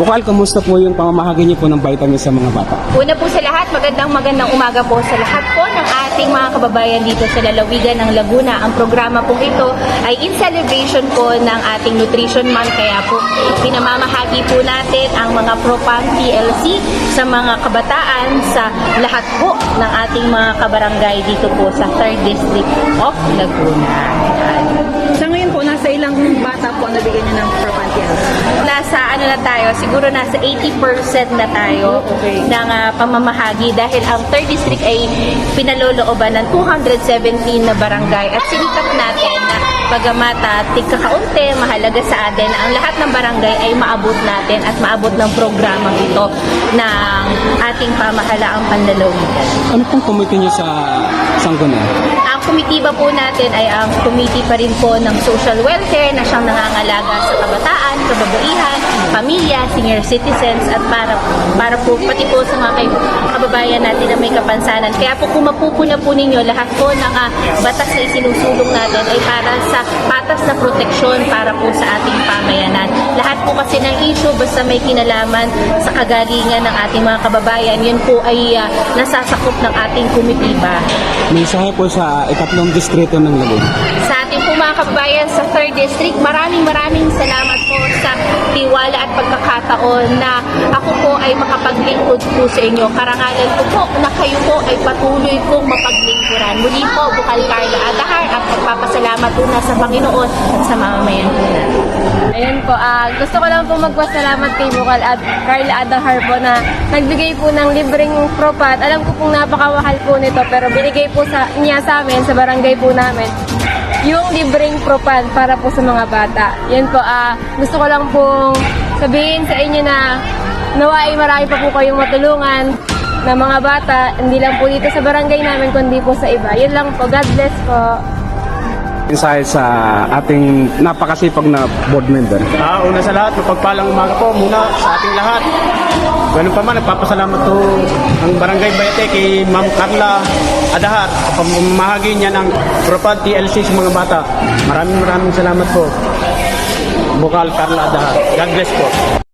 Bukal, kumusta po yung pamamahagi niyo po ng vitamin sa mga bata? Una po sa lahat, magandang magandang umaga po sa lahat po ng ating mga kababayan dito sa lalawigan ng Laguna. Ang programa po ito ay in celebration po ng ating Nutrition Month. Kaya po pinamamahagi po natin ang mga Propan TLC sa mga kabataan sa lahat po ng ating mga kabarangay dito po sa 3rd District of Laguna. Sa ngayon po, nasa ilang bata po ang nabigyan niyo ng Propantial? Nasa ano na tayo, siguro nasa 80% na tayo Okay. ng ah, pamamahagi dahil ang 3rd district ay pinalolooban ng 217 na barangay at sinikap natin na pagamat uh, tigkakaunti, mahalaga sa atin, ang lahat ng barangay ay maabot natin at maabot ng programa ito ng ating pamahalaang panlalawigan. Ano pong committee niyo sa Sangguniang? Ang komitiba po natin ay ang committee pa rin po ng social welfare na siyang nangangalaga sa kabataan, kababaihan, pamilya, senior citizens at para para po pati po sa mga kababayan natin na may kapansanan. Kaya po kung mapupuna po ninyo lahat po ng ah, batas na isinusulong natin ay para sa patas na proteksyon para po sa ating po kasi ng issue basta may kinalaman sa kagalingan ng ating mga kababayan, yun po ay ah, nasasakop ng ating komitiba. Mensahe po sa ikatlong distrito ng Laguna. sa ating po mga kababayan sa 3rd District. Maraming maraming salamat po sa tiwala at pagkakataon na ako po ay makapaglingkod po sa inyo. Karangalan ko po na kayo po ay patuloy kong mapaglingkuran. Muli po, Bukal Carla Adahar at magpapasalamat po na sa Panginoon at sa mamamayan po natin. Ayan po, ah, gusto ko lang po magpasalamat kay Bukal at Carla Adahar po na nagbigay po ng libreng propat. Alam ko pong napakawahal po nito pero binigay po sa, niya sa amin, sa barangay po namin, yung libreng propan para po sa mga bata. Yan po, ah, gusto ko lang pong sabihin sa inyo na nawa ay marami pa po kayong matulungan na mga bata, hindi lang po dito sa barangay namin, kundi po sa iba. Yun lang po. God bless po. Mensahe sa ating napakasipag na board member. Ah, una sa lahat, mapagpalang umaga po muna sa ating lahat. Ganun pa man, nagpapasalamat to ang Barangay Bayate kay Ma'am Carla Adahar sa pamamahagi niya ng Propad TLC sa mga bata. Maraming maraming salamat po. Bukal Carla Adahar. God bless po.